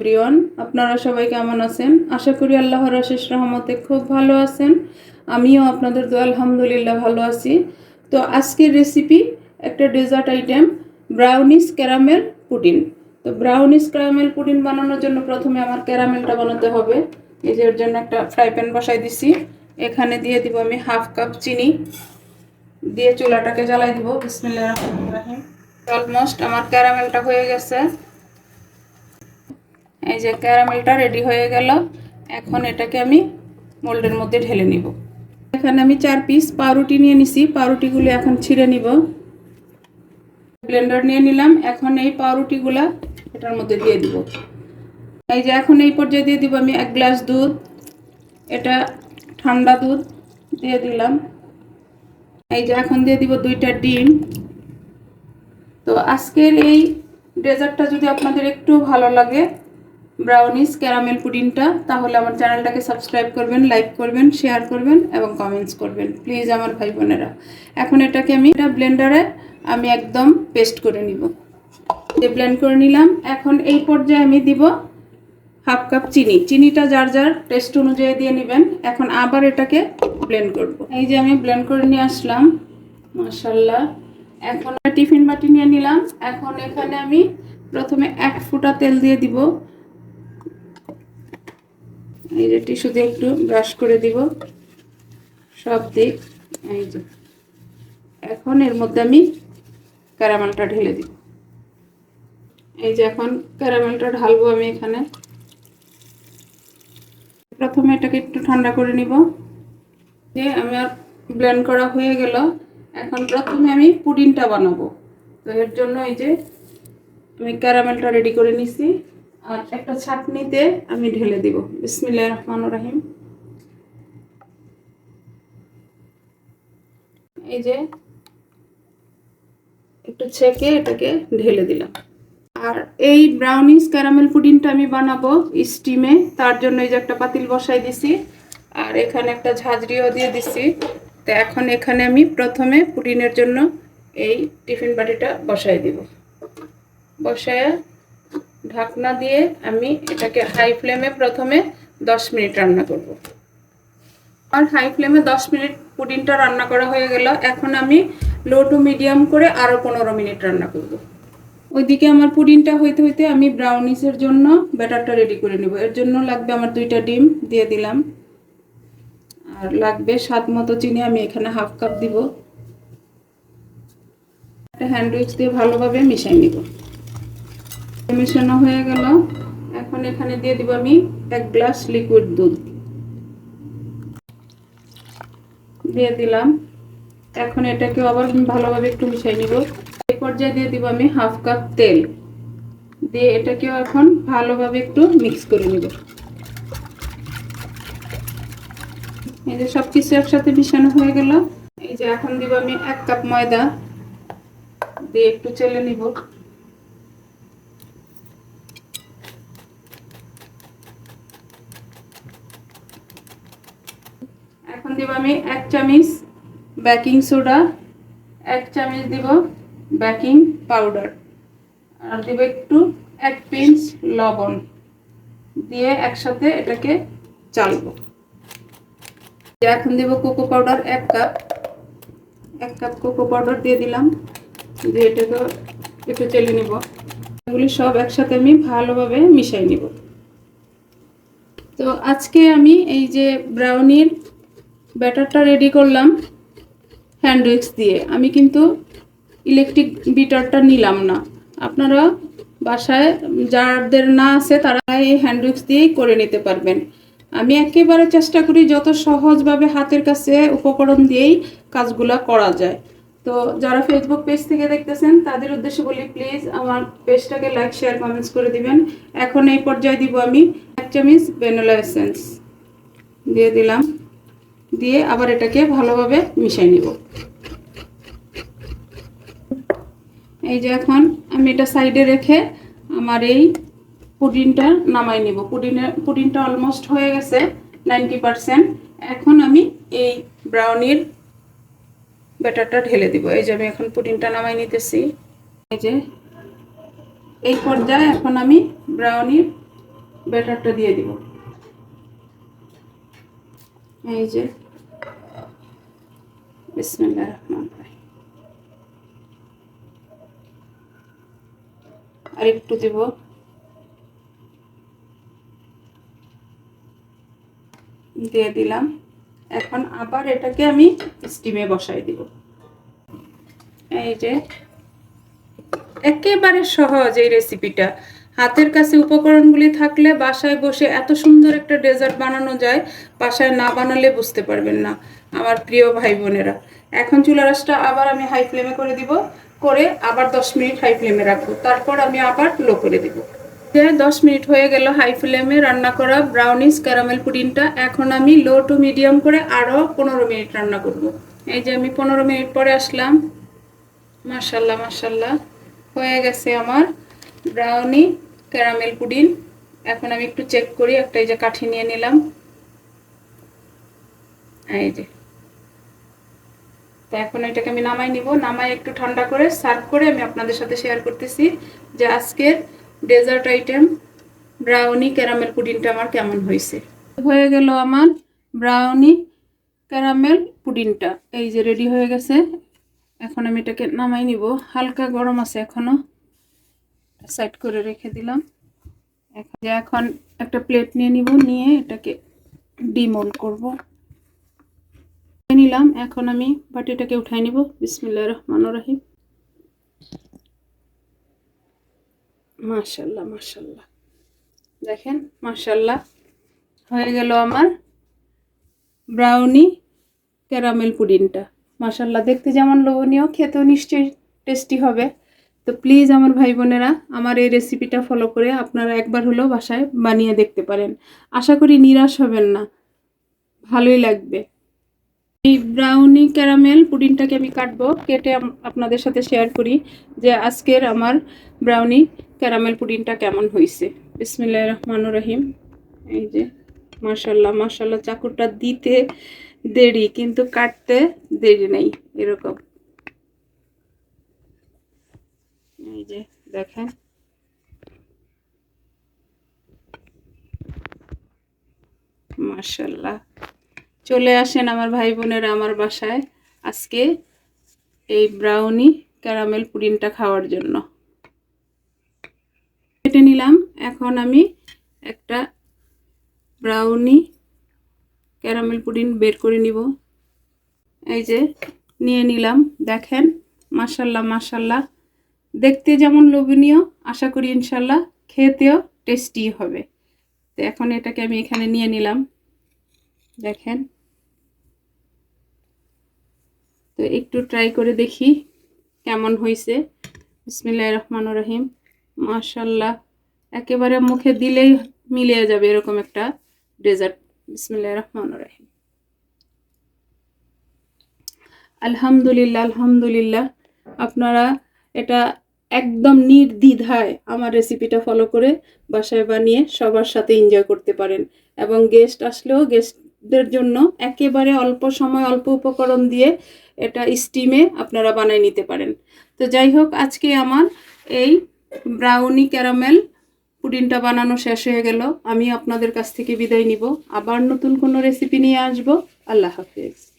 Everyone আপনারা সবাই কেমন আছেন? আশা করি আল্লাহর আশেষ রহমতে খুব ভালো আছেন। আমিও আপনাদের দোয়া আলহামদুলিল্লাহ ভালো আছি। তো আজকের রেসিপি একটা dessert item brownies caramel pudding তো ব্রাউনিস ক্যারামেল পুডিং বানানোর জন্য প্রথমে আমার ক্যারামেলটা বানাতে হবে। এর জন্য একটা ফ্রাই প্যান বসাই দিছি। এখানে দিয়ে দিব আমি হাফ কাপ চিনি। দিয়ে চুলাটাকে জ্বালাই দিব। বিসমিল্লাহ রহমান রাহিম। অলমোস্ট আমার ক্যারামেলটা হয়ে গেছে। এই যে ক্যারামেলটা রেডি হয়ে গেল। এখন এটাকে আমি মোল্ডের মধ্যে ঢেলে নিব। এখানে আমি চার পিস পাউরুটি নিয়ে নিছি। পাউরুটিগুলো এখন ছিঁড়ে নিব। ব্লেন্ডার নিয়ে নিলাম। এখন এই পাউরুটিগুলা এটার মধ্যে দিয়ে দিব। এই যে এখন এই পর্যায়ে দিয়ে দিব আমি এক গ্লাস দুধ। এটা ঠান্ডা দুধ দিয়ে দিলাম। এই যে এখন দিয়ে দিব দুইটা ডিম। তো আজকের এই ডেজার্টটা যদি আপনাদের একটু ভালো লাগে ব্রাউনিস ক্যারামেল পুডিংটা তাহলে আমার চ্যানেলটাকে সাবস্ক্রাইব করবেন লাইক করবেন শেয়ার করবেন এবং কমেন্টস করবেন। প্লিজ আমার ভাই বোনেরা, এখন এটাকে আমি এটা ব্লেন্ডারে আমি একদম পেস্ট করে নিব। ব্লেন্ড করে নিলাম, এখন এই পর্যায়ে আমি দিব হাফ কাপ চিনি। চিনিটা যার যার টেস্ট অনুযায়ী দিয়ে নেবেন। এখন আবার এটাকে ব্লেন্ড করব। এই যে আমি ব্লেন্ড করে নিয়ে আসলাম মাসাল্লাহ এখন টিফিন বাটি নিয়ে নিলাম। এখন এখানে আমি প্রথমে এক ফুটা তেল দিয়ে দিব। এই যে টিস্যু দিয়ে একটু ব্রাশ করে দিব। সব দিক, এই যে। এখন এর মধ্যে আমি ক্যারামেলটা ঢেলে দিব। এই যে এখন ক্যারামেলটা ঢালবো আমি এখানে। প্রথমে এটাকে একটু ঠান্ডা করে নিব। যে আমার ব্লেন্ড করা হয়ে গেল। এখন প্রথমে আমি পুডিংটা বানাবো। তো এর জন্য এই যে আমি ক্যারামেলটা রেডি করে নিছি। আর একটা ছাকনিতে আমি ঢেলে দিব। বিসমিল্লাহ রহমান রাহিম। এই যে একটু ছেঁকে এটাকে ঢেলে দিলাম। আর এই ব্রাউনিস ক্যারামেল পুডিংটা আমি বানাবো স্টিমে তার জন্য এই যে একটা পাতিল বসাই দিছি। আর এখানে একটা ঝাঁঝরিও দিয়ে দিছি। তো এখন এখানে আমি প্রথমে পুডিনের জন্য এই টিফিন বাটিটা বসাই দিব। বসায় ঢাকনা দিয়ে আমি এটাকে হাই ফ্লেমে প্রথমে দশ মিনিট রান্না করব। আর হাই ফ্লেমে দশ মিনিট পুডিংটা রান্না করা হয়ে গেল। এখন আমি লো টু মিডিয়াম করে আরও পনেরো মিনিট রান্না করব। ওইদিকে আমার পুডিংটা হইতে হইতে আমি ব্রাউনিসের জন্য ব্যাটারটা রেডি করে নেব। এর জন্য লাগবে আমার দুইটা ডিম দিয়ে দিলাম। আর লাগবে স্বাদ মতো চিনি আমি এখানে হাফ কাপ দিব। একটা হ্যান্ড উইচ দিয়ে ভালোভাবে মিশাই নিব। মেশানো হয়ে গেল। এখন এখানে দিয়ে দিব আমি এক গ্লাস লিকুইড দুধ। দিয়ে দিলাম। এখন এটাকে আবার ভালোভাবে একটু মিশাই নিব। এই পর্যায়ে দিয়ে দিব আমি হাফ কাপ তেল। দিয়ে এটাকেও এখন ভালোভাবে একটু মিক্স করে নিব। এই যে সব কিছু একসাথে মিশানো হয়ে গেল। এই যে এখন দিব আমি এক কাপ ময়দা। দিয়ে একটু চেলে নিব। এখন দিব আমি এক চামচ বেকিং সোডা এক চামচ দিব বেকিং পাউডার আর দিব একটু এক পিঞ্চ লবণ দিয়ে একসাথে এটাকে চালবো। এখন দিব কোকো পাউডার এক কাপ এক কাপ কোকো পাউডার দিয়ে দিলাম, দিয়ে এটাকে একটু চেলে নিব। এগুলি সব একসাথে আমি ভালোভাবে মিশাই নিব। তো আজকে আমি এই যে ব্রাউনির ব্যাটারটা রেডি করলাম হ্যান্ড উইক্স দিয়ে। আমি কিন্তু ইলেকট্রিক বিটারটা নিলাম না। আপনারা বাসায় যাদের না আছে তারা এই হ্যান্ড উইক্স দিয়েই করে নিতে পারবেন। আমি একেবারে চেষ্টা করি যত সহজভাবে হাতের কাছে উপকরণ দিয়েই কাজগুলা করা যায়। তো যারা ফেসবুক পেজ থেকে দেখতেছেন, তাদের উদ্দেশ্যে বলি প্লিজ আমার পেজটাকে লাইক শেয়ার কমেন্টস করে দিবেন। এখন এই পর্যায়ে দিব আমি এক চামচ ভ্যানিলা এসেন্স দিয়ে দিলাম। দিয়ে আবার এটাকে ভালোভাবে মিশাই নিব। এই যে এখন আমি এটা সাইডে রেখে আমার এই পুডিনটা নামাই নিব। পুডিনের পুডিনটা অলমোস্ট হয়ে গেছে নাইনটি পারসেন্ট এখন আমি এই ব্রাউনির ব্যাটারটা ঢেলে দিব। এই যে আমি এখন পুডিনটা নামাই নিতেছি। এই যে এই পর্যায়ে এখন আমি ব্রাউনির ব্যাটারটা দিয়ে দিব। এই যে, বিসমিল্লাহ রহমান আর একটু দিয়ে দিলাম। এখন আবার এটাকে আমি স্টিমে বসাই দিব। এই যে, একেবারে সহজ এই রেসিপিটা হাতের কাছে উপকরণগুলি থাকলে বাসায় বসে এত সুন্দর একটা ডেজার্ট বানানো যায়, বাসায় না বানালে বুঝতে পারবেন না, আমার প্রিয় ভাই বোনেরা। এখন চুলা রাসটা আবার আমি হাই ফ্লেমে করে দিব, করে আবার দশ মিনিট হাই ফ্লেমে রাখব। তারপর আমি আবার লো করে দিব। যে দশ মিনিট হয়ে গেল হাই ফ্লেমে রান্না করা ব্রাউনিস ক্যারামেল পুডিংটা, এখন আমি লো টু মিডিয়াম করে আরও পনেরো মিনিট রান্না করব। এই যে আমি পনেরো মিনিট পরে আসলাম। মাশাল্লাহ মাশাল্লাহ, হয়ে গেছে আমার ব্রাউনি ক্যারামেল পুডিং এখন আমি একটু চেক করি, একটা এই যে কাঠি নিয়ে নিলাম। এই যে। তো এখন এটাকে আমি নামাই নিব। নামাই একটু ঠান্ডা করে সার্ভ করে আমি আপনাদের সাথে শেয়ার করতেছি যে আজকের ডেজার্ট আইটেম ব্রাউনি ক্যারামেল পুডিংটা আমার কেমন হয়েছে। হয়ে গেল আমার ব্রাউনি ক্যারামেল পুডিংটা এই যে রেডি হয়ে গেছে। এখন আমি এটাকে নামাই নিব। হালকা গরম আছে এখনও। সাইড করে রেখে দিলাম। এখন একটা প্লেট নিয়ে নিব, নিয়ে এটাকে ডিমোল করব। নিলাম, এখন আমি বাটিটাকে উঠাই নিব। বিসমিল্লাহ রহমান রহিম। মাশাল্লাহ মাশাল্লাহ। দেখেন, মাশাল্লাহ হয়ে গেল আমার ব্রাউনি ক্যারামেল পুডিংটা মাশাল্লাহ, দেখতে যেমন লোভনীয়, খেতেও নিশ্চয়ই টেস্টি হবে। তো প্লিজ আমার ভাই বোনেরা, আমার এই রেসিপিটা ফলো করে আপনারা একবার হলেও বাসায় বানিয়ে দেখতে পারেন। আশা করি নিরাশ হবেন না। ভালোই লাগবে। এই ব্রাউনি ক্যারামেল পুডিংটাকে আমি কাটবো, কেটে আপনাদের সাথে শেয়ার করি যে আজকের আমার ব্রাউনি ক্যারামেল পুডিংটা কেমন হয়েছে। বিসমিল্লাহ রহমান রহিম। এই যে মার্শাল্লাহ মার্শাল্লাহ চাকুরটা দিতে দেরি, কিন্তু কাটতে দেরি নেই, এরকম। এই যে দেখেন। মাশাল্লাহ। চলে আসেন আমার ভাই বোনেরা আমার বাসায় আজকে এই ব্রাউনি ক্যারামেল পুডিংটা খাওয়ার জন্য। কেটে নিলাম। এখন আমি একটা ব্রাউনি ক্যারামেল পুডিং বের করে নিব। এই যে নিয়ে নিলাম। দেখেন, মাশাল্লাহ মাশাল্লাহ। দেখতে যেমন লোভনীয়, আশা করি ইনশাল্লাহ খেতেও টেস্টি হবে। তো এখন এটাকে আমি এখানে নিয়ে নিলাম। দেখেন। তো একটু ট্রাই করে দেখি কেমন হয়েছে বিসমিল্লাহ রহমান রহিম। মাশাল্লাহ, একেবারে মুখে দিলেই মিলিয়ে যাবে এরকম একটা ডেজার্ট বিসমিল্লাহ রহমান রহিম। আলহামদুলিল্লাহ আলহামদুলিল্লাহ। আপনারা এটা একদম নির্দ্বিধায় আমার রেসিপিটা ফলো করে বাসায় বানিয়ে সবার সাথে এনজয় করতে পারেন। এবং গেস্ট আসলেও গেস্টদের জন্য একেবারে অল্প সময়, অল্প উপকরণ দিয়ে এটা স্টিমে আপনারা বানিয়ে নিতে পারেন। তো যাই হোক, আজকে আমার এই ব্রাউনি ক্যারামেল পুডিংটা বানানো শেষ হয়ে গেল। আমি আপনাদের কাছ থেকে বিদায় নিব। আবার নতুন কোনো রেসিপি নিয়ে আসব। আল্লাহ হাফিজ।